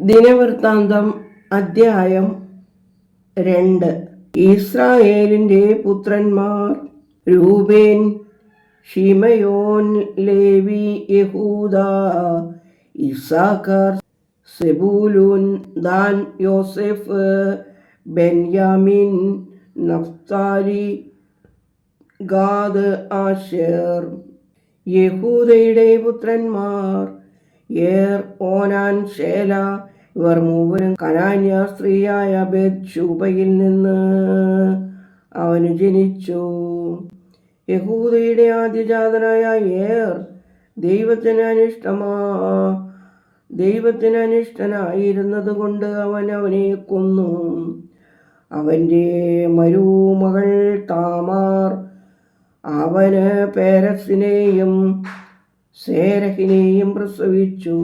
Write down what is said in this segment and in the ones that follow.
ദിനവൃത്താന്തം അധ്യായം രണ്ട്. ഇസ്രായേലിന്റെ പുത്രന്മാർ Reuben Simeon Levi Judah Issachar Zebulun Dan Joseph Benjamin Naphtali Gad Asher യഹൂദയുടെ പുത്രന്മാർ ഏർ ഓനാൻ ഷേല ഇവർ മൂവരും കനാന്യ സ്ത്രീയായ ബെത്ഷൂബയിൽ നിന്ന് അവന് ജനിച്ചു. യഹൂദയുടെ ആദ്യജാതനായ ഏർ ദൈവത്തിന് അനിഷ്ടമാ ദൈവത്തിന് കൊണ്ട് അവൻ അവനെ കൊന്നു. അവന്റെ മരുമകൾ താമാർ അവന് പേരസിനെയും സേരഹിനെയും പ്രസവിച്ചു.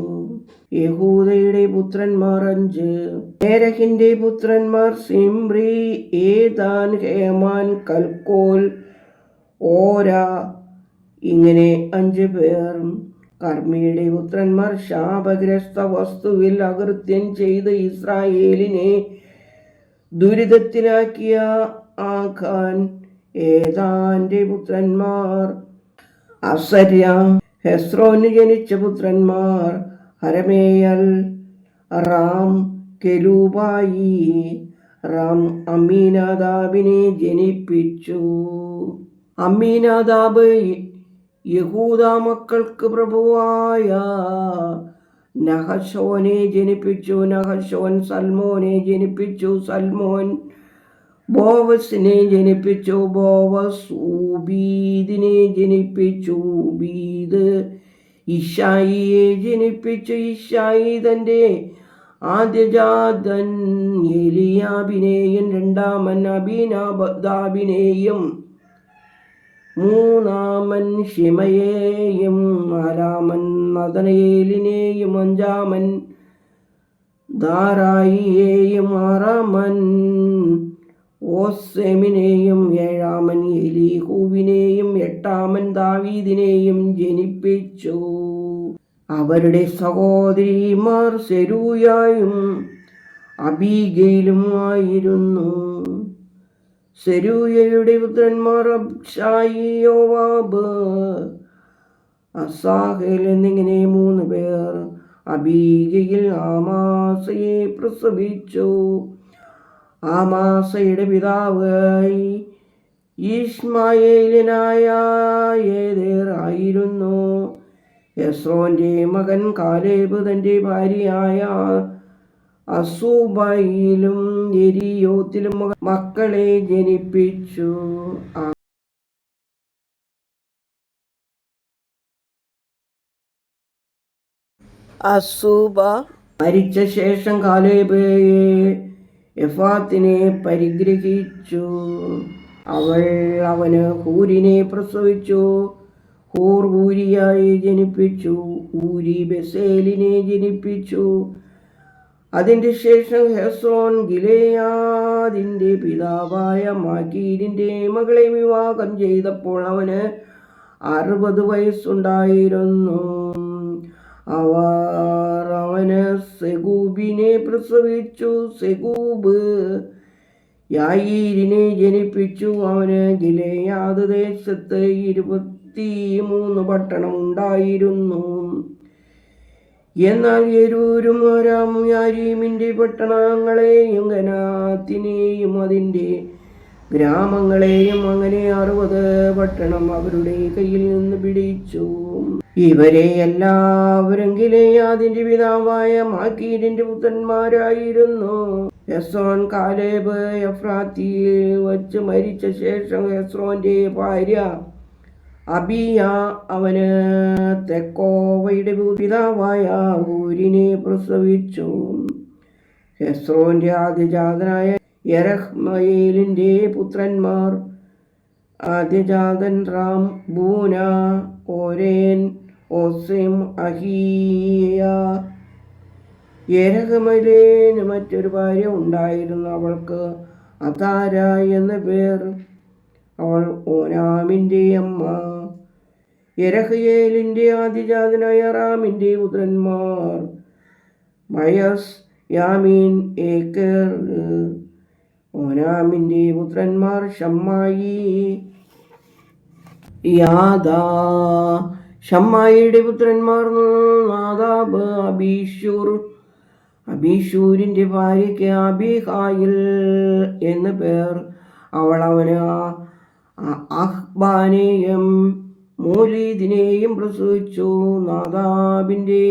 യഹൂദയുടെ പുത്രന്മാർ അഞ്ച്. സേരഹിന്റെ പുത്രന്മാർ സിംറി ഏതാൻ ഹേമാൻ കൽക്കോൽ ഓര ഇങ്ങനെ അഞ്ച് പേർ. കർമ്മിയുടെ പുത്രന്മാർ ശാപഗ്രസ്ത വസ്തുവിൽ അകൃത്യം ചെയ്ത് ഇസ്രായേലിനെ ദുരിതത്തിലാക്കിയ ആഖാൻ ഏതാന്റെ പുത്രന്മാർ? അസര്യ ഹെസ്രോന് ജനിച്ച പുത്രന്മാർ ഹരമേയൽ റാം കെലൂബായി. റാം അമീനാദാബിനെ ജനിപ്പിച്ചു. അമീനാദാബ് യഹൂദ മക്കൾക്ക് പ്രഭുവായ നഹശോനെ ജനിപ്പിച്ചു നഹശോൻ സൽമോനെ ജനിപ്പിച്ചു സൽമോൻ ബോവസിനെ ജനിപ്പിച്ചു ബോവസ് ഊബീദിനെ ജനിപ്പിച്ചു ഊബീദ് ഇഷായിയെ ജനിപ്പിച്ചു ഇഷായി തന്റെ ആദ്യജാതൻ എലിയാബിനെയും രണ്ടാമൻ അബീനാബാബിനെയും മൂന്നാമൻ ഷിമയെയും നാലാമൻ നദനയേലിനെയും അഞ്ചാമൻ ധാരായിയെയും ആറാമൻ ഓസെമിനെയും ഏഴാമൻ എലീഹൂവിനെയും എട്ടാമൻ ദാവീദിനെയും ജനിപ്പിച്ചു. അവരുടെ സഹോദരിമാർ സെരൂയായും അബീഗയിലും ആയിരുന്നു. സെരൂയയുടെ പുത്രന്മാർ അബ്ഷായിയോവാബ് യോവാബ് എന്നിങ്ങനെ മൂന്ന് പേർ അബീഗയിൽ ആമാസയെ പ്രസവിച്ചു. ആമാസയുടെ പിതാവ് ഈഷ്മായേലിനായ യസ്രോന്റെ മകൻ കാലേബ് തന്റെ ഭാര്യയായ അസൂബയിലും എരിയോത്തിലും മക്കളെ ജനിപ്പിച്ചു. അസൂബ മരിച്ച ശേഷം കാലേബ് എഫാത്തിനെ പരിഗ്രഹിച്ചു. അവൾ അവന് ഹൂരിനെ പ്രസവിച്ചു. ഹൂർ ഊരിയായി ജനിപ്പിച്ചു. ഊരി ബസേലിനെ ജനിപ്പിച്ചു. അതിന്റെ ശേഷം ഹെസോൻ ഗിലയാദിന്റെ പിതാവായ മാക്കീരിന്റെ മകളെ വിവാഹം ചെയ്തപ്പോൾ അവന് അറുപത് വയസ്സുണ്ടായിരുന്നു. അവർ അവന് സെഗൂബിനെ പ്രസവിച്ചു. സെഗൂബ് യായീരിനെ ജനിപ്പിച്ചു. അവന് ഗിലയാത് ദേശത്ത് ഇരുപത്തി മൂന്ന് പട്ടണം ഉണ്ടായിരുന്നു. എന്നാൽ യരൂരും ആരാമും യാരീമിന്റെ പട്ടണങ്ങളെയും ഗനാത്തിനെയും അതിന്റെ ഗ്രാമങ്ങളെയും അങ്ങനെ അറുപത് പട്ടണം അവരുടെ കയ്യിൽ നിന്ന് പിടിച്ചു. ഇവരെ എല്ലാവരും ഗിലയാദിന്റെ പിതാവായ മാക്കീരിന്റെ പുത്രന്മാരായിരുന്നു. ഹെസോൻ കാലേബ് എഫ്രാത്തിയിൽ വച്ച് മരിച്ച ശേഷം യസ്രോന്റെ ഭാര്യ അബിയ അവന് തെക്കോവയുടെ പിതാവായ ഊരിനെ പ്രസവിച്ചു. ഹെസ്രോന്റെ ആദ്യജാതനായ യരഹ്മയേലിന്റെ പുത്രന്മാർ ആദ്യജാതൻ റാം ബൂന ഓരേൻ ഓസിം അഹീയ. ഏരകമലേന് മറ്റൊരു ഭാര്യ ഉണ്ടായിരുന്നു അവൾക്ക്. അതാര എന്ന പേർ? അവൾ ഓനാമിന്റെ അമ്മ. എരഹയേലിന്റെ ആദിജാതനായ റാമിന്റെ പുത്രന്മാർ. മയസ് യാമീൻ ഏക്കർ. ഓനാമിന്റെ പുത്രന്മാർ ഷമ്മായി. യാദാ. ഷമ്മായിയുടെ പുത്രന്മാർ നാദാബ് അബീഷൂർ. അബീഷൂരിന്റെ ഭാര്യയ്ക്ക് അബിഹായിൽ എന്ന് പേർ. അവൾ അവന് അഹ്ബാനെയും മൂലീദിനെയും പ്രസവിച്ചു. നാദാബിന്റെ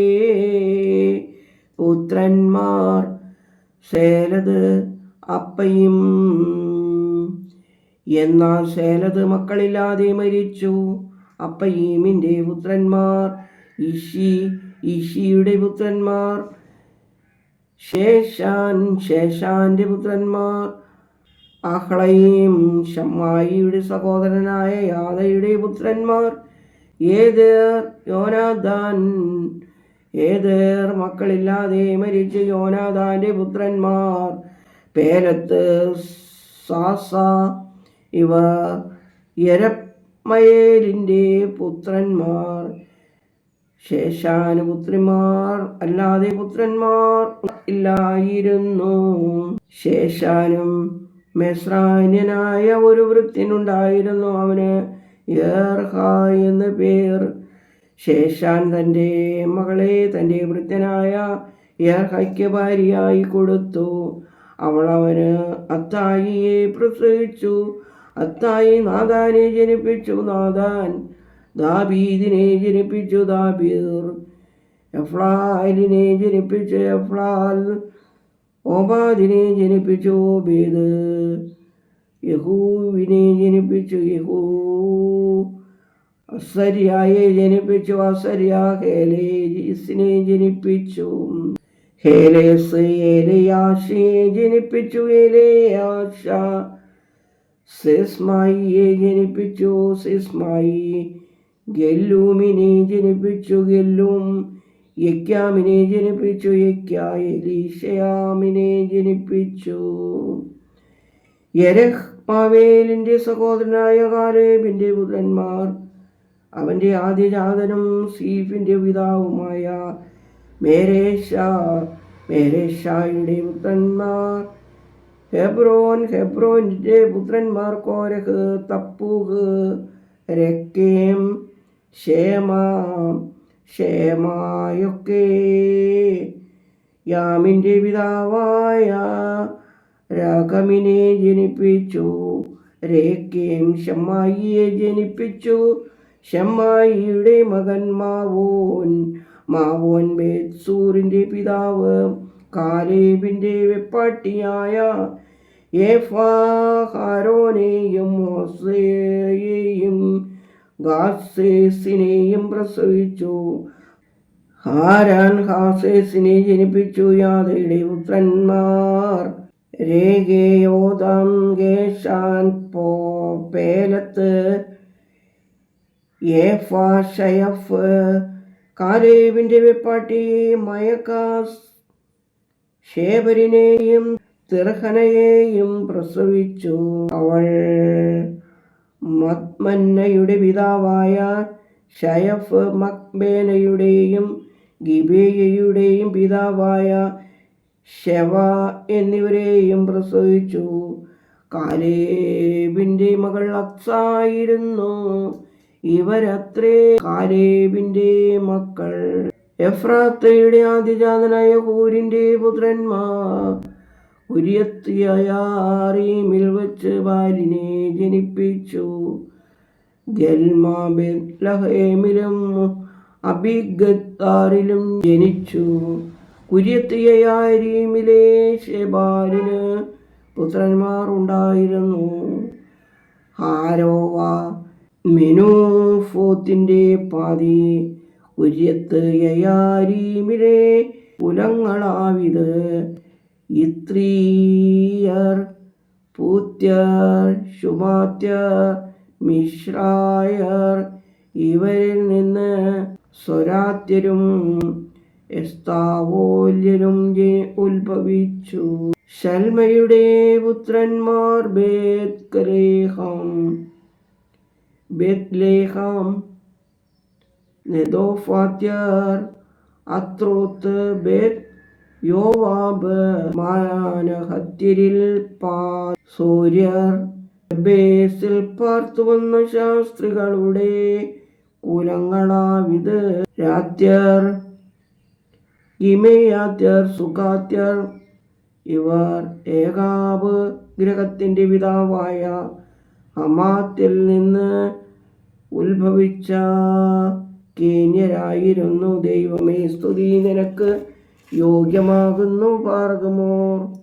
പുത്രന്മാർ സേലത് അപ്പയും എന്നാൽ സേലത് മക്കളില്ലാതെ മരിച്ചു. അപ്പയീമിന്റെ പുത്രന്മാർ. ഇഷി ഇഷിയുടെ പുത്രന്മാർ. ശേഷാൻ ശേഷാന്റെ പുത്രന്മാർ. അഹ്ളയും ഷമ്മായിയുടെ സഹോദരനായ യാദയുടെ പുത്രന്മാർ. ഏതേർ യോനാദാൻ ഏതേർ മക്കളില്ലാതെ മരിച്ച യോനാദാന്റെ പുത്രന്മാർ. പേരത്ത് സാസ. ഇവ യരമയേലിന്റെ പുത്രന്മാർ ശേഷാന് പുത്രിമാർ അല്ലാതെ പുത്രന്മാർ ഇല്ലായിരുന്നു. ശേഷാനും മെസ്രാന്യനായ ഒരു വൃത്തിനുണ്ടായിരുന്നു അവന് ഏർഹ എന്ന് പേർ. ശേഷാൻ തന്റെ മകളെ തന്റെ വൃത്തനായ ഏർഹയ്ക്ക് ഭാര്യയായി കൊടുത്തു. അവൾ അവന് അത്തായിയെ പ്രസവിച്ചു. അത്തായി നാദാനെ ജനിപ്പിച്ചു നാദാൻ ദാബീദിനെ ജനിപ്പിച്ചു ദാബീർ എഫ്ലാലിനെ ജനിപ്പിച്ചു എഫ്ലാൽ ഓബാദിനെ ജനിപ്പിച്ചു ഓബേദ് യഹൂവിനെ ജനിപ്പിച്ചു യഹൂ അസര്യായെ ജനിപ്പിച്ചു അസര്യ ഹേലേജിസിനെ ജനിപ്പിച്ചു ഹേലേസ് ഏലയാശയെ ജനിപ്പിച്ചു ഏലയാശ സിസ്മായിയെ ജനിപ്പിച്ചു. സെസ്മായി ഗെല്ലൂമിനെ ജനിപ്പിച്ചു. ഗെല്ലൂം യക്യാമിനെ ജനിപ്പിച്ചു. യക്യ എലീഷയാമിനെ ജനിപ്പിച്ചു. യരഹ് പാവേലിന്റെ സഹോദരനായ കാലേബിന്റെ പുത്രന്മാർ അവന്റെ ആദ്യജാതനും സീഫിന്റെ പിതാവുമായ മേരേഷ മേരേഷായുടെ പുത്രന്മാർ ഹെബ്രോൻ ഹെബ്രോന്റെ പുത്രന്മാർ കോരഹ് തപ്പൂഹ് രക്കേം ക്ഷേമാം ഷേമായൊക്കെ. യാമിന്റെ പിതാവായ രാഗമിനെ ജനിപ്പിച്ചു. രേക്കേം ഷമ്മായിയെ ജനിപ്പിച്ചു. ഷമ്മായിയുടെ മകൻ മാവോൻ. മാവോൻ ബേത്സൂറിന്റെ പിതാവ് കാലേബിന്റെ വെപ്പാട്ടിയായ ഏഫാഹാരോനെയും മോസയെയും ഗാസേസിനെയും പ്രസവിച്ചു. ഹാരാൻ ഹാസേസിനെ ജനിപ്പിച്ചു. യാതയുടെ പുത്രന്മാർ രേഖയോദം ഗേഷാൻ പോ പേലത്ത്. ഷയഫ് കാലേവിന്റെ വെപ്പാട്ടി മയക്കാസ്. ഷേബരിനെയും തിർഹനയെയും പ്രസവിച്ചു. അവൾ മത്മന്നയുടെ പിതാവായ ഷയഫ് മക്ബേനയുടെയും ഗിബേയയുടെയും പിതാവായ ഷെവ എന്നിവരെയും പ്രസവിച്ചു. കാലേബിന്റെ മകൾ അക്സായിരുന്നു ഇവരത്രേ കാലേബിന്റെ മക്കൾ. എഫ്രാത്തയുടെ ആദിജാതനായ ഹൂരിന്റെ പുത്രന്മാർ. ഉരിയത്തിയാറീമിൽ വെച്ച് ബാലിനെ ജനിപ്പിച്ചു. ഗൽമാബെത്ലഹേമിലും അബിഗത്താറിലും ജനിച്ചു. കുര്യത്തിയാരീമിലെ ഷെബാലിന് പുത്രന്മാർ ഉണ്ടായിരുന്നു. ഹാരോവ മെനോഫോത്തിന്റെ പാതി കുര്യത്ത് യയാരീമിലെ കുലങ്ങളാവിത്. ഇത്രീയർ പൂത്യർ ശുമാത്യർ മിശ്രായർ ഇവരിൽ നിന്ന് സ്വരാത്യരും എസ്താവോല്യരും ഉത്ഭവിച്ചു. ശൽമയുടെ പുത്രന്മാർ ബേത്കലേഹം ബേത്ലേഹം നെതോഫാത്യർ അത്രോത്ത് ബേത് യോവാബ് മാനഹത്യരിൽ പാ സൂര്യർ ബേസിൽ പാർത്തു വന്ന ശാസ്ത്രികളുടെ കുലങ്ങളാവിത്. രാത്യർ ഇമയാത്യർ സുഖാത്യർ ഇവർ ഏകാബ് ഗ്രഹത്തിന്റെ പിതാവായ ഹമാത്തിൽ നിന്ന് ഉത്ഭവിച്ച കേന്യരായിരുന്നു. ദൈവമേ സ്തുതി നിനക്ക്. യോഗ്യമാകുന്നു പാർഗമോർ.